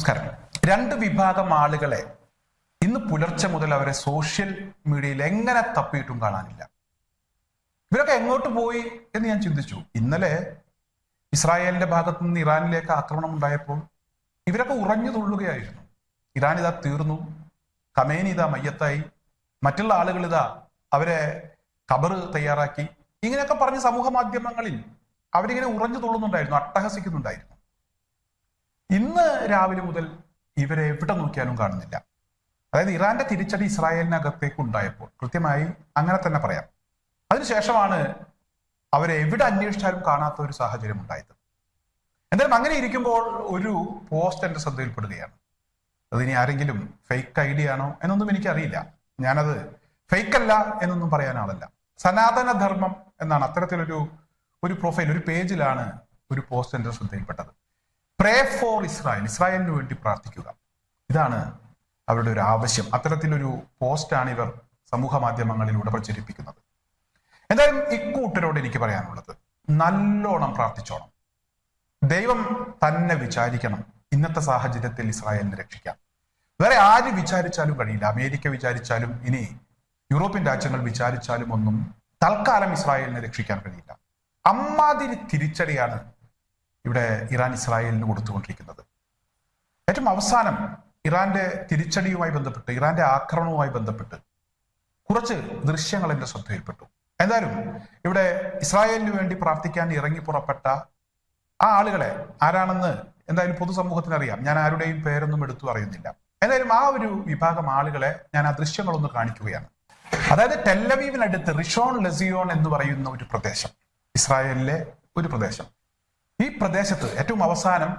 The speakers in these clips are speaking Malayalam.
നമസ്കാരം. രണ്ട് വിഭാഗം ആളുകളെ ഇന്ന് പുലർച്ചെ മുതൽ അവരെ സോഷ്യൽ മീഡിയയിൽ എങ്ങനെ തപ്പിയിട്ടും കാണാനില്ല. ഇവരൊക്കെ എങ്ങോട്ട് പോയി എന്ന് ഞാൻ ചിന്തിച്ചു. ഇന്നലെ ഇസ്രായേലിന്റെ ഭാഗത്തു നിന്ന് ഇറാനിലേക്ക് ആക്രമണം ഉണ്ടായപ്പോൾ ഇവരൊക്കെ ഉറഞ്ഞു തുള്ളുകയായിരുന്നു. ഇറാൻ ഇതാ തീർന്നു. കമേനി ഇതാ മയ്യത്തായി. മറ്റുള്ള ആളുകൾ ഇതാ അവരെ കബറ് തയ്യാറാക്കി. ഇങ്ങനെയൊക്കെ പറഞ്ഞ് സമൂഹ മാധ്യമങ്ങളിൽ അവരിങ്ങനെ ഉറഞ്ഞു തുള്ളുന്നുണ്ടായിരുന്നു അട്ടഹസിക്കുന്നുണ്ടായിരുന്നു. ഇന്ന് രാവിലെ മുതൽ ഇവരെ എവിടെ നോക്കിയാലും കാണുന്നില്ല. അതായത് ഇറാന്റെ തിരിച്ചടി ഇസ്രായേലിനകത്തേക്ക് ഉണ്ടായപ്പോൾ കൃത്യമായി അങ്ങനെ തന്നെ പറയാം. അതിനുശേഷമാണ് അവരെ എവിടെ അന്വേഷിച്ചാലും കാണാത്ത ഒരു സാഹചര്യം ഉണ്ടായത്. എന്തായാലും അങ്ങനെ ഇരിക്കുമ്പോൾ ഒരു പോസ്റ്റ് എന്റെ ശ്രദ്ധയിൽപ്പെടുകയാണ്. അതിനി ആരെങ്കിലും ഫേക്ക് ഐഡിയ ആണോ എന്നൊന്നും എനിക്കറിയില്ല. ഞാനത് ഫേക്ക് അല്ല എന്നൊന്നും പറയാൻ ആളല്ല. സനാതന ധർമ്മം എന്നാണ് അത്തരത്തിലൊരു ഒരു പ്രൊഫൈൽ ഒരു പേജിലാണ് ഒരു പോസ്റ്റ് എന്റെ ശ്രദ്ധയിൽപ്പെട്ടത്. പ്രേ ഫോർ ഇസ്രായേൽ ഇസ്രായേലിന് വേണ്ടി പ്രാർത്ഥിക്കുക. ഇതാണ് അവരുടെ ഒരു ആവശ്യം. അത്തരത്തിലൊരു പോസ്റ്റാണ് ഇവർ സമൂഹ മാധ്യമങ്ങളിലൂടെ പ്രചരിപ്പിക്കുന്നത്. എന്തായാലും ഇക്കൂട്ടരോട് എനിക്ക് പറയാനുള്ളത്. നല്ലോണം പ്രാർത്ഥിച്ചോണം. ദൈവം തന്നെ വിചാരിക്കണം ഇന്നത്തെ സാഹചര്യത്തിൽ ഇസ്രായേലിനെ രക്ഷിക്കാം വേറെ ആര് വിചാരിച്ചാലും കഴിയില്ല. അമേരിക്ക വിചാരിച്ചാലും ഇനി യൂറോപ്യൻ രാജ്യങ്ങൾ വിചാരിച്ചാലും ഒന്നും തൽക്കാലം ഇസ്രായേലിനെ രക്ഷിക്കാൻ കഴിയില്ല. അമ്മാതിരി തിരിച്ചടിയാണ് ഇവിടെ ഇറാൻ ഇസ്രായേലിന് കൊടുത്തുകൊണ്ടിരിക്കുന്നത്. ഏറ്റവും അവസാനം ഇറാന്റെ തിരിച്ചടിയുമായി ബന്ധപ്പെട്ട് ഇറാന്റെ ആക്രമണവുമായി ബന്ധപ്പെട്ട് കുറച്ച് ദൃശ്യങ്ങൾ എന്റെ ശ്രദ്ധയിൽപ്പെട്ടു. എന്തായാലും ഇവിടെ ഇസ്രായേലിന് വേണ്ടി പ്രാർത്ഥിക്കാൻ ഇറങ്ങി പുറപ്പെട്ട ആ ആളുകളെ ആരാണെന്ന് എന്തായാലും പൊതുസമൂഹത്തിന് അറിയാം ഞാൻ ആരുടെയും പേരൊന്നും എടുത്തു അറിയുന്നില്ല എന്തായാലും ആ ഒരു വിഭാഗം ആളുകളെ ഞാൻ ആ ദൃശ്യങ്ങളൊന്ന് കാണിക്കുകയാണ്. അതായത് ടെല്ലവീവിനടുത്ത് റിഷോൺ ലെസിയോൺ എന്ന് പറയുന്ന ഒരു പ്രദേശം ഇസ്രായേലിലെ ഒരു പ്രദേശം. ഈ പ്രദേശത്ത് ഏറ്റവും അവസാനം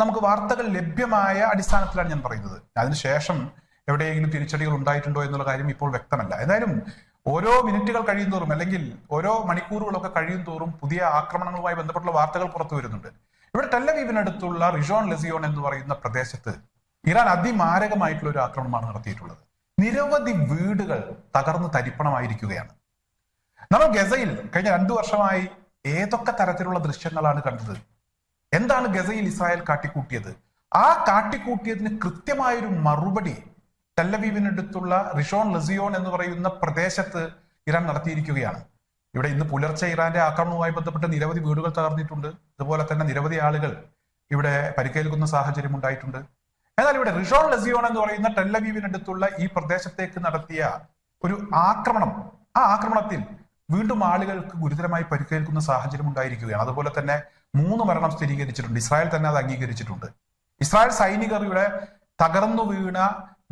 നമുക്ക് വാർത്തകൾ ലഭ്യമായ അടിസ്ഥാനത്തിലാണ് ഞാൻ പറയുന്നത്. അതിനുശേഷം എവിടെയെങ്കിലും തിരിച്ചടികൾ ഉണ്ടായിട്ടുണ്ടോ എന്നുള്ള കാര്യം ഇപ്പോൾ വ്യക്തമല്ല. എന്തായാലും ഓരോ മിനിറ്റുകൾ കഴിയും തോറും അല്ലെങ്കിൽ ഓരോ മണിക്കൂറുകളൊക്കെ കഴിയും തോറും പുതിയ ആക്രമണങ്ങളുമായി ബന്ധപ്പെട്ടുള്ള വാർത്തകൾ പുറത്തു വരുന്നുണ്ട്. ഇവിടെ ടെല്ലവീവിനടുത്തുള്ള റിഷോൺ ലെസിയോൺ എന്ന് പറയുന്ന പ്രദേശത്ത് ഇറാൻ അതിമാരകമായിട്ടുള്ള ഒരു ആക്രമണമാണ് നടത്തിയിട്ടുള്ളത്. നിരവധി വീടുകൾ തകർന്ന് തരിപ്പണമായിരിക്കുകയാണ്. നമ്മൾ ഗസയിൽ കഴിഞ്ഞ രണ്ടു വർഷമായി ഏതൊക്കെ തരത്തിലുള്ള ദൃശ്യങ്ങളാണ് കണ്ടത്? എന്താണ് ഗസയിൽ ഇസ്രായേൽ കാട്ടിക്കൂട്ടിയത്? ആ കാട്ടിക്കൂട്ടിയതിന് കൃത്യമായൊരു മറുപടി ടെല്ലവീവിനടുത്തുള്ള റിഷോൺ ലസിയോൺ എന്ന് പറയുന്ന പ്രദേശത്ത് ഇറാൻ നടത്തിയിരിക്കുകയാണ്. ഇവിടെ ഇന്ന് പുലർച്ചെ ഇറാന്റെ ആക്രമണവുമായി ബന്ധപ്പെട്ട് നിരവധി വീടുകൾ തകർന്നിട്ടുണ്ട്. അതുപോലെ തന്നെ നിരവധി ആളുകൾ ഇവിടെ പരിക്കേൽക്കുന്ന സാഹചര്യം ഉണ്ടായിട്ടുണ്ട്. എന്നാൽ ഇവിടെ റിഷോൺ ലസിയോൺ എന്ന് പറയുന്ന ടെല്ലവീവിനടുത്തുള്ള ഈ പ്രദേശത്തേക്ക് നടത്തിയ ഒരു ആക്രമണം ആ ആക്രമണത്തിൽ വീണ്ടും ആളുകൾക്ക് ഗുരുതരമായി പരിക്കേൽക്കുന്ന സാഹചര്യം ഉണ്ടായിരിക്കുകയാണ്. അതുപോലെ തന്നെ മൂന്ന് മരണം സ്ഥിരീകരിച്ചിട്ടുണ്ട്. ഇസ്രായേൽ തന്നെ അത് അംഗീകരിച്ചിട്ടുണ്ട്. ഇസ്രായേൽ സൈനികർ ഇവിടെ തകർന്നു വീണ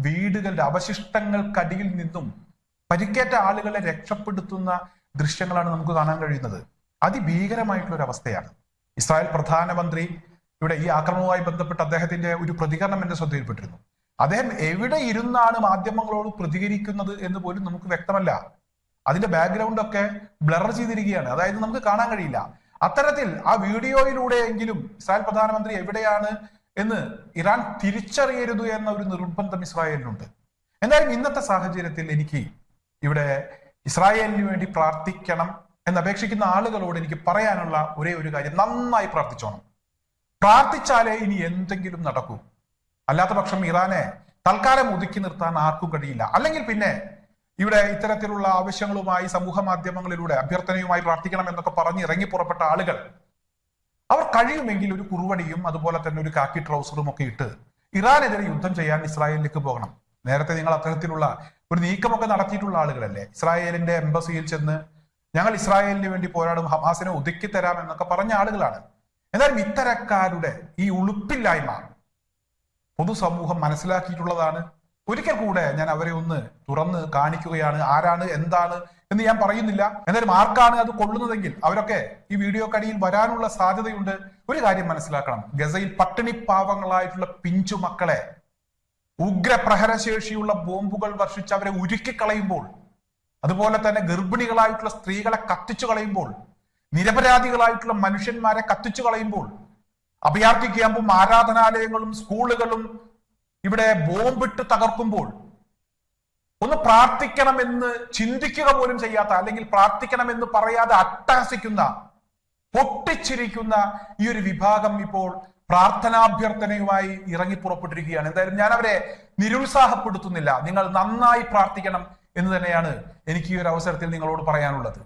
വീടുകളുടെ അവശിഷ്ടങ്ങൾക്കടിയിൽ നിന്നും പരിക്കേറ്റ ആളുകളെ രക്ഷപ്പെടുത്തുന്ന ദൃശ്യങ്ങളാണ് നമുക്ക് കാണാൻ കഴിയുന്നത്. അതിഭീകരമായിട്ടുള്ള ഒരു അവസ്ഥയാണ് ഇസ്രായേൽ പ്രധാനമന്ത്രി ഇവിടെ ഈ ആക്രമണവുമായി ബന്ധപ്പെട്ട് അദ്ദേഹത്തിന്റെ ഒരു പ്രതികരണം എന്റെ ശ്രദ്ധയിൽപ്പെട്ടിരുന്നു. അദ്ദേഹം എവിടെ ഇരുന്നാണ് മാധ്യമങ്ങളോട് പ്രതികരിക്കുന്നത് എന്ന് പോലും നമുക്ക് വ്യക്തമല്ല. അതിന്റെ ബാക്ക്ഗ്രൗണ്ട് ഒക്കെ ബ്ലർ ചെയ്തിരിക്കുകയാണ്. അതായത് നമുക്ക് കാണാൻ കഴിയില്ല. അത്തരത്തിൽ ആ വീഡിയോയിലൂടെയെങ്കിലും ഇസ്രായേൽ പ്രധാനമന്ത്രി എവിടെയാണ് എന്ന് ഇറാൻ തിരിച്ചറിയരുത് എന്ന ഒരു നിർബന്ധം ഇസ്രായേലിനുണ്ട്. എന്തായാലും ഇന്നത്തെ സാഹചര്യത്തിൽ എനിക്ക് ഇവിടെ ഇസ്രായേലിന് വേണ്ടി പ്രാർത്ഥിക്കണം എന്ന് അപേക്ഷിക്കുന്ന ആളുകളോട് എനിക്ക് പറയാനുള്ള ഒരേ ഒരു കാര്യം നന്നായി പ്രാർത്ഥിച്ചോണം. പ്രാർത്ഥിച്ചാലേ ഇനി എന്തെങ്കിലും നടക്കൂ. അല്ലാത്ത പക്ഷം ഇറാനെ തൽക്കാലം ഒതുക്കി നിർത്താൻ ആർക്കും കഴിയില്ല. അല്ലെങ്കിൽ പിന്നെ ഇവിടെ ഇത്തരത്തിലുള്ള ആവശ്യങ്ങളുമായി സമൂഹ മാധ്യമങ്ങളിലൂടെ അഭ്യർത്ഥനയുമായി പ്രാർത്ഥിക്കണം എന്നൊക്കെ പറഞ്ഞ് ഇറങ്ങി പുറപ്പെട്ട ആളുകൾ അവർ കഴിയുമെങ്കിൽ ഒരു കുറുവടിയും അതുപോലെ തന്നെ ഒരു കാക്കി ട്രൗസറും ഒക്കെ ഇട്ട് ഇറാനെതിരെ യുദ്ധം ചെയ്യാൻ ഇസ്രായേലിലേക്ക് പോകണം. നേരത്തെ നിങ്ങൾ അത്തരത്തിലുള്ള ഒരു നീക്കമൊക്കെ നടത്തിയിട്ടുള്ള ആളുകളല്ലേ? ഇസ്രായേലിന്റെ എംബസിയിൽ ചെന്ന് ഞങ്ങൾ ഇസ്രായേലിന് വേണ്ടി പോരാടും ഹമാസിനെ ഒതുക്കി തരാം എന്നൊക്കെ പറഞ്ഞ ആളുകളാണ്. എന്നാലും ഇത്തരക്കാരുടെ ഈ ഉളുപ്പില്ലായ്മ പൊതുസമൂഹം മനസ്സിലാക്കിയിട്ടുള്ളതാണ്. ഒരിക്കൽ കൂടെ ഞാൻ അവരെ ഒന്ന് തുറന്ന് കാണിക്കുകയാണ്. ആരാണ്? എന്താണ്? എന്ന് ഞാൻ പറയുന്നില്ല. എന്നാലും ആർക്കാണ് അത് കൊള്ളുന്നതെങ്കിൽ അവരൊക്കെ ഈ വീഡിയോ കടിയിൽ വരാനുള്ള സാധ്യതയുണ്ട്. ഒരു കാര്യം മനസ്സിലാക്കണം. ഗസയിൽ പട്ടിണി പാവങ്ങളായിട്ടുള്ള പിഞ്ചു മക്കളെ ഉഗ്രപ്രഹരശേഷിയുള്ള ബോംബുകൾ വർഷിച്ച് അവരെ ഉരുക്കിക്കളയുമ്പോൾ അതുപോലെ തന്നെ ഗർഭിണികളായിട്ടുള്ള സ്ത്രീകളെ കത്തിച്ചു കളയുമ്പോൾ നിരപരാധികളായിട്ടുള്ള മനുഷ്യന്മാരെ കത്തിച്ചു കളയുമ്പോൾ അഭയാർത്ഥി ക്യാമ്പും ആരാധനാലയങ്ങളും സ്കൂളുകളും ഇവിടെ ബോംബിട്ട് തകർക്കുമ്പോൾ ഒന്ന് പ്രാർത്ഥിക്കണമെന്ന് ചിന്തിക്കുക പോലും ചെയ്യാത്ത അല്ലെങ്കിൽ പ്രാർത്ഥിക്കണമെന്ന് പറയാതെ അട്ടഹസിക്കുന്ന പൊട്ടിച്ചിരിക്കുന്ന ഈ ഒരു വിഭാഗം ഇപ്പോൾ പ്രാർത്ഥനാഭ്യർത്ഥനയുമായി ഇറങ്ങി പുറപ്പെട്ടിരിക്കുകയാണ് എന്തായാലും ഞാൻ അവരെ നിരുത്സാഹപ്പെടുത്തുന്നില്ല. നിങ്ങൾ നന്നായി പ്രാർത്ഥിക്കണം എന്ന് തന്നെയാണ് എനിക്ക് ഈ ഒരു അവസരത്തിൽ നിങ്ങളോട് പറയാനുള്ളത്.